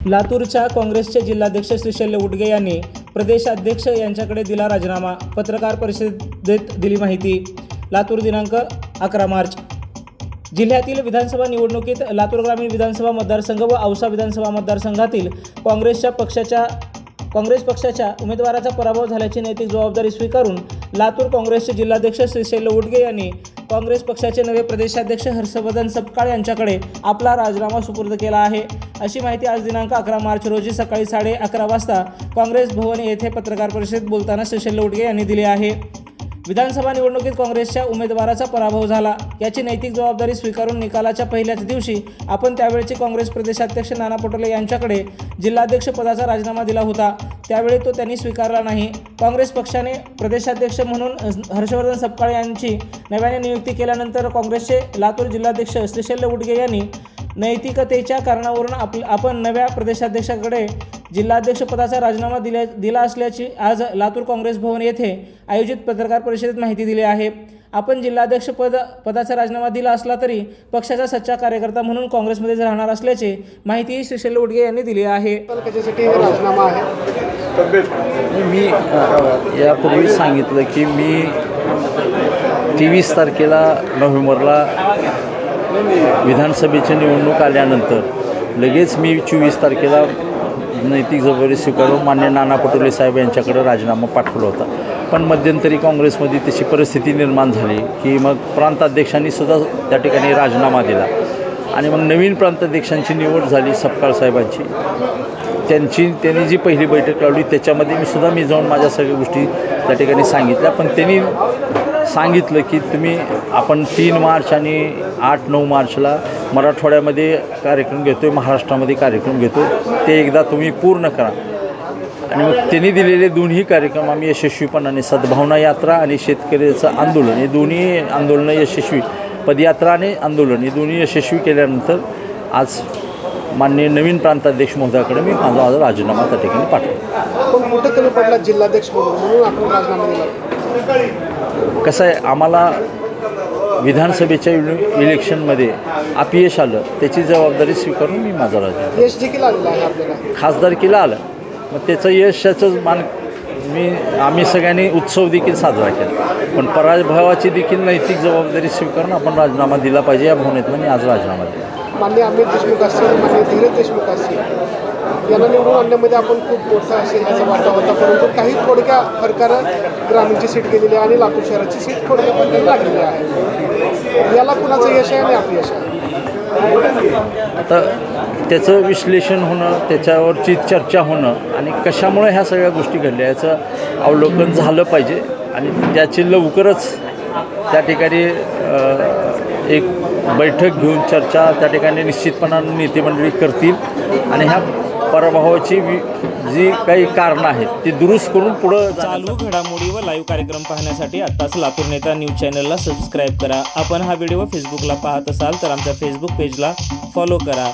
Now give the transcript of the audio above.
लातूरच्या काँग्रेसचे जिल्हाध्यक्ष श्रीशैल्य उडगे यांनी प्रदेशाध्यक्ष यांच्याकडे दिला राजीनामा. पत्रकार परिषदेत दिली माहिती. लातूर दिनांक अकरा मार्च. जिल्ह्यातील विधानसभा निवडणुकीत लातूर ग्रामीण विधानसभा मतदारसंघ व औसा विधानसभा मतदारसंघातील काँग्रेसच्या पक्षाच्या काँग्रेस पक्षाच्या उमेदवाराचा पराभव झाल्याची नैतिक जबाबदारी स्वीकारून लातूर काँग्रेसचे जिल्हाध्यक्ष श्रीशैल्य उडगे यांनी काँग्रेस पक्षाचे नवे प्रदेशाध्यक्ष हर्षवर्धन सपकाळ यांच्याकडे आपला राजीनामा सुपूर्द केला आहे. अशी माहिती आज दिनांक अकरा मार्च रोजी सकाळी साडे अकरा वाजता काँग्रेस भवन येथे पत्रकार परिषदेत बोलताना सुशील उडगे यांनी दिली आहे. विधानसभा निवडणुकीत काँग्रेसच्या उमेदवाराचा पराभव झाला. याची नैतिक जबाबदारी स्वीकारून निकालाच्या पहिल्याच दिवशी आपण त्यावेळचे काँग्रेस प्रदेशाध्यक्ष नाना पटोले यांच्याकडे जिल्हाध्यक्ष पदाचा राजीनामा दिला होता. त्यावेळी तो त्यांनी स्वीकारला नाही. काँग्रेस पक्षाने प्रदेशाध्यक्ष म्हणून हर्षवर्धन सपकाळ यांची नव्याने नियुक्ती केल्यानंतर काँग्रेसचे लातूर जिल्हाध्यक्ष श्रीशैल्य उडगे यांनी नैतिकतेच्या कारणावरून आप आपण नव्या प्रदेशाध्यक्षाकडे जिल्हाध्यक्षपदाचा राजीनामा दिल्या दिला असल्याची आज लातूर काँग्रेस भवन येथे आयोजित पत्रकार परिषदेत माहिती दिली आहे. आपण जिल्हाध्यक्षपद पदाचा राजीनामा दिला असला तरी पक्षाचा सच्चा कार्यकर्ता म्हणून काँग्रेसमध्येच राहणार असल्याची माहिती श्रीशैल्य उडगे यांनी दिली आहे. त्याच्यासाठी हे राजीनामा आहे. मी यापूर्वी सांगितलं की मी तेवीस तारखेला नोव्हेंबरला विधानसभेची निवडणूक आल्यानंतर लगेच मी चोवीस तारखेला नैतिक जबाबदारी स्वीकारून मान्य नाना पटोले साहेब यांच्याकडे राजीनामा पाठवला होता. पण मध्यंतरी काँग्रेसमध्ये तशी परिस्थिती निर्माण झाली की मग प्रांताध्यक्षांनी सुद्धा त्या ठिकाणी राजीनामा दिला. आणि मग नवीन प्रांताध्यक्षांची निवड झाली सपकाळ साहेबांची. त्यांची त्यांनी जी पहिली बैठक लावली त्याच्यामध्ये मी सुद्धा मी जाऊन माझ्या सगळ्या गोष्टी त्या ठिकाणी सांगितल्या. पण त्यांनी सांगितलं की तुम्ही आपण तीन मार्च आणि आठ नऊ मार्चला मराठवाड्यामध्ये कार्यक्रम घेतो आहे महाराष्ट्रामध्ये कार्यक्रम घेतो ते एकदा तुम्ही पूर्ण करा. आणि मग त्यांनी दिलेले दोन्ही कार्यक्रम आम्ही यशस्वीपणाने सद्भावना यात्रा आणि शेतकऱ्याचं आंदोलन हे दोन्ही आंदोलनं यशस्वी पदयात्रा आणि आंदोलन हे दोन्ही यशस्वी केल्यानंतर आज माननीय नवीन प्रांताध्यक्ष महोदयाकडे मी माझा आज राजीनामा त्या ठिकाणी पाठवला पण मोठं कमी पडला जिल्हाध्यक्ष म्हणून आपण राजीनामा दिला. कसं आहे आम्हाला विधानसभेच्या इले- इलेक्शनमध्ये अपयश आलं त्याची जबाबदारी स्वीकारून मी माझा राजीनामा यश देखील आलेला आहे आपल्याला. खासदारकीला आलं. मग त्याचं यशाचं मान मी आम्ही सगळ्यांनी उत्सव देखील साजरा केला. पण पराभवाची देखील नैतिक जबाबदारी स्वीकारून आपण राजीनामा दिला पाहिजे या भावनेतनं मी आज राजीनामा दिला. अमित देशमुख असतील मान्य धीरज देशमुख असतील यांना निवडून आणण्यामध्ये आपण खूप मोठा असेल वाटा होता परंतु काही थोडक्या फरकानं ग्रामीणची सीट गेलेली आहे आणि लातूर शहराची सीट थोडक्या फरकाने लागलेली आहे. याला कुणाचं यश आहे आणि अपयश आहे? आता त्याचं विश्लेषण होणं त्याच्यावरची चर्चा होणं आणि कशामुळे ह्या सगळ्या गोष्टी घडल्या याचं अवलोकन झालं पाहिजे आणि त्याची लवकरच त्या ठिकाणी एक बैठक घेऊन चर्चा त्या ठिकाणी निश्चितपणाने नेतेमंडळी करतील आणि ह्या पराभवाची जी काही कारणं आहेत ती दुरुस्त करून पुढं चालू घडामोडी व लाईव्ह कार्यक्रम पाहण्यासाठी आत्ताच लातूर नेता न्यूज चॅनलला सबस्क्राईब करा. आपण हा व्हिडिओ फेसबुकला पाहत असाल तर आमच्या फेसबुक पेजला फॉलो करा.